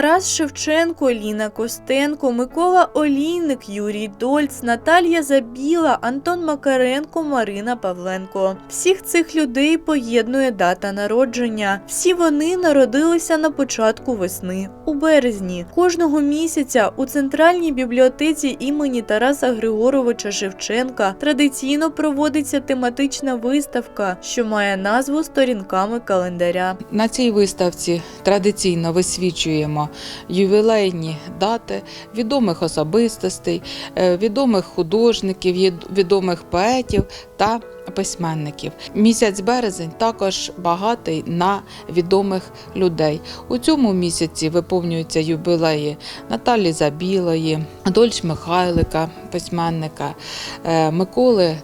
Тарас Шевченко, Ліна Костенко, Микола Олійник, Юрій Дольц, Наталія Забіла, Антон Макаренко, Марина Павленко. Всіх цих людей поєднує дата народження. Всі вони народилися на початку весни, у березні. Кожного місяця у центральній бібліотеці імені Тараса Григоровича Шевченка традиційно проводиться тематична виставка, що має назву сторінками календаря. На цій виставці традиційно висвічуємо ювілейні дати відомих особистостей, е, відомих художників, відомих поетів та письменників. Місяць березень також багатий на відомих людей. У цьому місяці виповнюються юбілеї Наталі Забілої, Дольч Михайлика, письменника, е, Миколи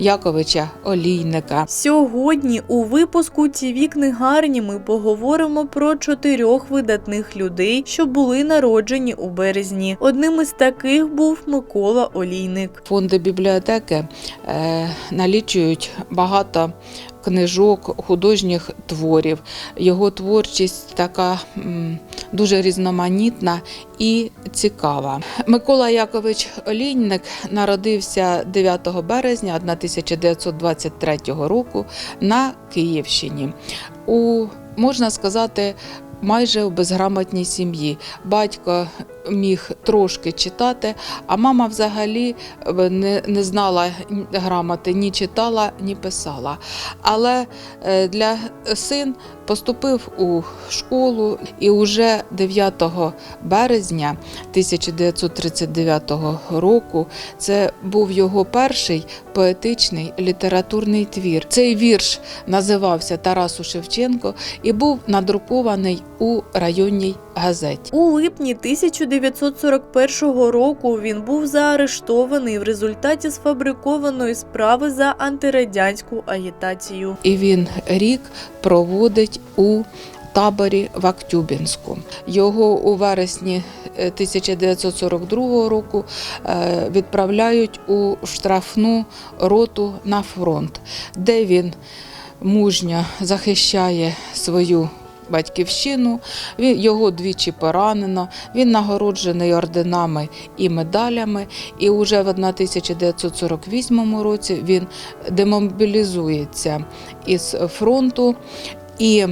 Яковича Олійника. Сьогодні у випуску ТІВІ книгарні ми поговоримо про чотирьох видатних людей, що були народжені у березні. Одним із таких був Микола Олійник. Фонди бібліотеки е, налічують багато книжок, художніх творів. Його творчість така дуже різноманітна і цікава. Микола Якович Олійник народився 9 березня 1923 року на Київщині. У можна сказати, майже у безграмотній сім'ї. Батько міг трошки читати, а мама взагалі е, не, не знала грамоти, ні читала, ні писала. Але е, для син поступив у школу і уже 9 березня 1939 року це був його перший поетичний літературний твір. Цей вірш називався Тарасу Шевченко і був надрукований у районній газеті. У липні 1941 року він був заарештований в результаті сфабрикованої справи за антирадянську агітацію. і він рік проводить у таборі в Актюбінську. Його у вересні е, 1942 року е, відправляють у штрафну роту на фронт, де він мужньо захищає свою. Батьківщину його двічі поранено. Він нагороджений орденами і медалями. І уже в 1948 році він демобілізується із фронту і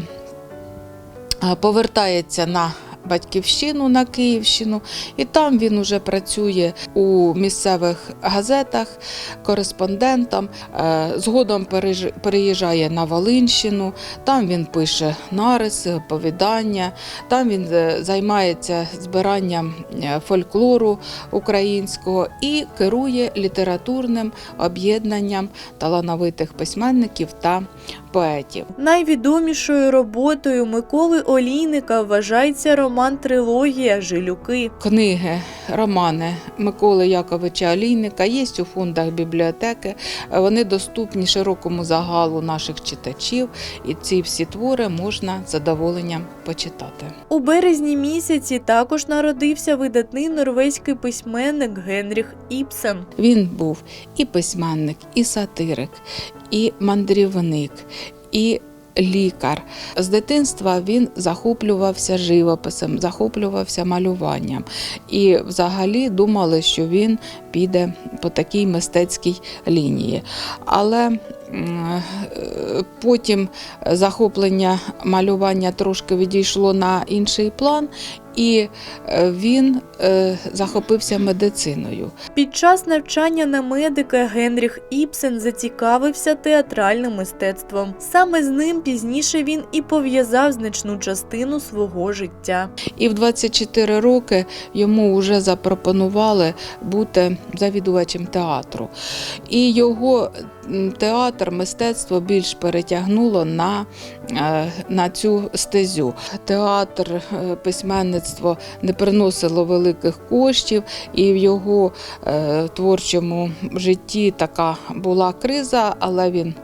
е, повертається на батьківщину на Київщину, і там він уже працює у місцевих газетах кореспондентом. Е, Згодом переїжджає на Волинщину, там він пише нариси, оповідання, там він е, займається збиранням фольклору українського і керує літературним об'єднанням талановитих письменників та поетів. Найвідомішою роботою Миколи Олійника вважається роман Трилогія Жилюки. Книги, романи Миколи Яковича Олійника є у фондах бібліотеки. Вони доступні широкому загалу наших читачів, і ці всі твори можна з задоволенням почитати. У березні місяці також народився видатний норвезький письменник Генріх Іпсен. Він був і письменник, і сатирик, і мандрівник, і лікар. З дитинства він захоплювався живописом, захоплювався малюванням. І взагалі думали, що він піде по такій мистецькій лінії. Але потім захоплення малювання трошки відійшло на інший план, і е, він е, захопився медициною. Під час навчання на медика Генріх Іпсен зацікавився театральним мистецтвом. Саме з ним пізніше він і пов'язав значну частину свого життя. І в 24 роки йому вже запропонували бути завідувачем театру. І його театр, мистецтво більш перетягнуло на, е, на цю стезю. Театр, е, письменництво не приносило великих коштів, і в його е, творчому житті така була криза, але він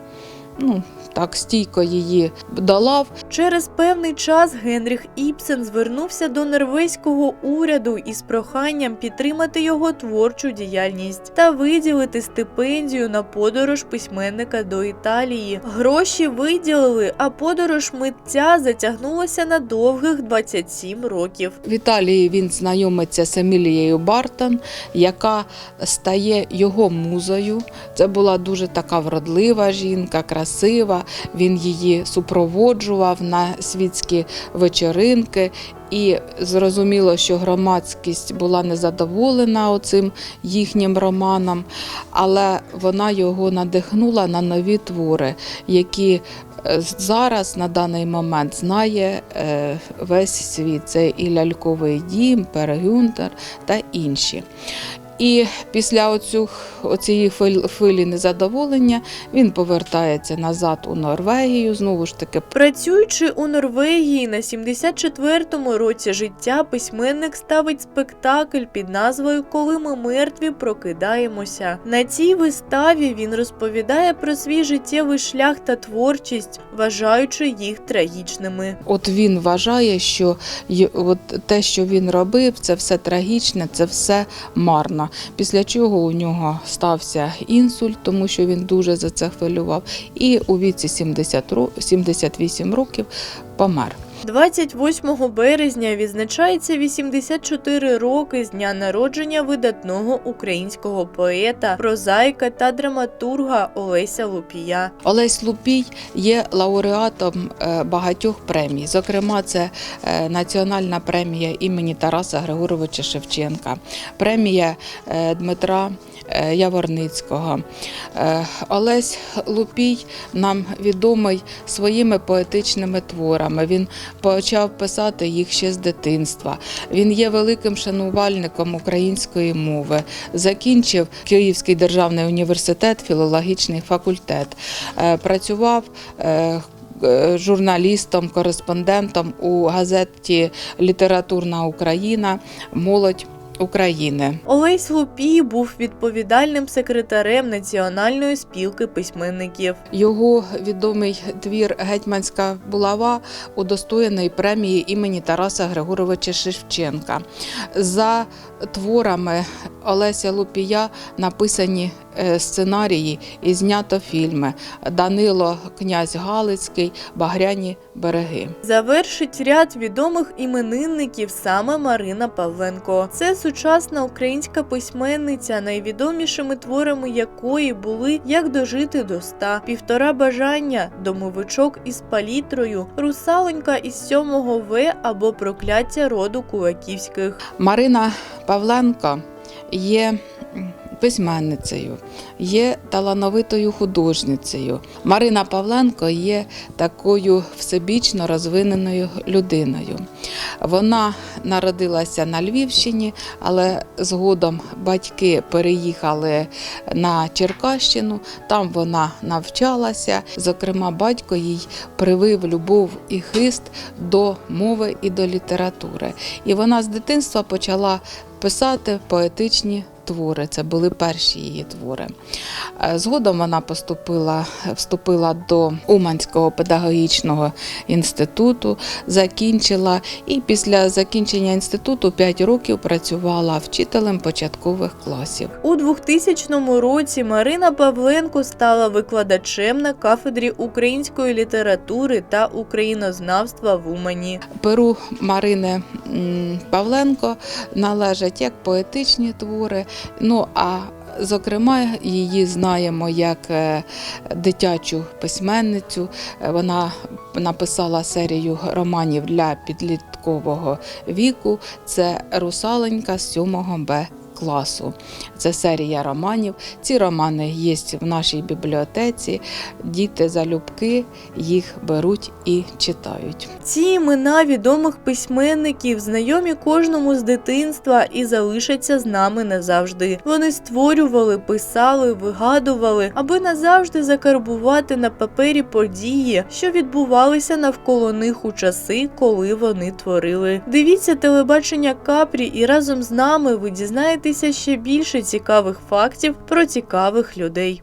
ну, так стійко її долав. Через певний час Генріх Іпсен звернувся до норвезького уряду із проханням підтримати його творчу діяльність та виділити стипендію на подорож письменника до Італії. Гроші виділили, а подорож митця затягнулася на довгих 27 років. В Італії він знайомиться з Емілією Бартон, яка стає його музою. Це була дуже така вродлива жінка, красива. Він її супроводжував на світські вечоринки. І зрозуміло, що громадськість була незадоволена оцим їхнім романом, але вона його надихнула на нові твори, які е, зараз на даний момент знає е, весь світ. Це і ляльковий дім, Перегюнтер та інші. І після оцю, оцієї хвилі незадоволення він повертається назад у Норвегію. Знову ж таки, Працюючи у Норвегії на 74-му році життя, письменник ставить спектакль під назвою Коли ми мертві прокидаємося. На цій виставі він розповідає про свій життєвий шлях та творчість, вважаючи їх трагічними. от він вважає, що от те, що він робив, це все трагічне, це все марно. Після чого у нього стався інсульт, тому що він дуже за це хвилював, і у віці 70 ро- 78 років помер. 28 березня відзначається 84 роки з дня народження видатного українського поета, прозаїка та драматурга Олеся Лупія. Олесь Лупій є лауреатом е, багатьох премій. Зокрема, це е, національна премія імені Тараса Григоровича Шевченка, премія е, Дмитра Яворницького. Олесь Лупій нам відомий своїми поетичними творами. Він почав писати їх ще з дитинства. Він є великим шанувальником української мови. Закінчив Київський державний університет, філологічний факультет. Е, Працював е, е, журналістом, кореспондентом у газеті Літературна Україна, молодь України. Олесь Лупій був відповідальним секретарем Національної спілки письменників. Його відомий твір Гетьманська булава удостоєний премії імені Тараса Григоровича Шевченка. За творами Олеся Лупія написані сценарії і знято фільми Данило Князь Галицький, Багряні береги. Завершить ряд відомих іменинників саме Марина Павленко. Це сучасна українська письменниця, найвідомішими творами якої були як дожити до ста, півтора бажання, домовичок із палітрою, русалонька із сьомого В або прокляття роду кулаківських. Марина Павленко є письменницею, є талановитою художницею. Марина Павленко є такою всебічно розвиненою людиною. Вона народилася на Львівщині, але згодом батьки переїхали на Черкащину. Там вона навчалася. Зокрема, батько їй привив любов і хист до мови і до літератури. І вона з дитинства почала писати поетичні твори. Це були перші її твори. Е, Згодом вона поступила, вступила до Уманського педагогічного інституту, закінчила і після закінчення інституту 5 років працювала вчителем початкових класів. У 2000 році Марина Павленко стала викладачем на кафедрі української літератури та українознавства в Умані. Перу Марини Павленко належать як поетичні твори, ну а Зокрема, її знаємо як е, дитячу письменницю. Е, Вона написала серію романів для підліткового віку. Це Русаленька з 7 Б класу. Це серія романів. Ці романи є в нашій бібліотеці. Діти залюбки їх беруть і читають. Ці імена відомих письменників знайомі кожному з дитинства і залишаться з нами назавжди. Вони створювали, писали, вигадували, аби назавжди закарбувати на папері події, що відбувалися навколо них у часи, коли вони творили. Дивіться телебачення Капрі, і разом з нами ви дізнаєтеся ще більше цікавих фактів про цікавих людей.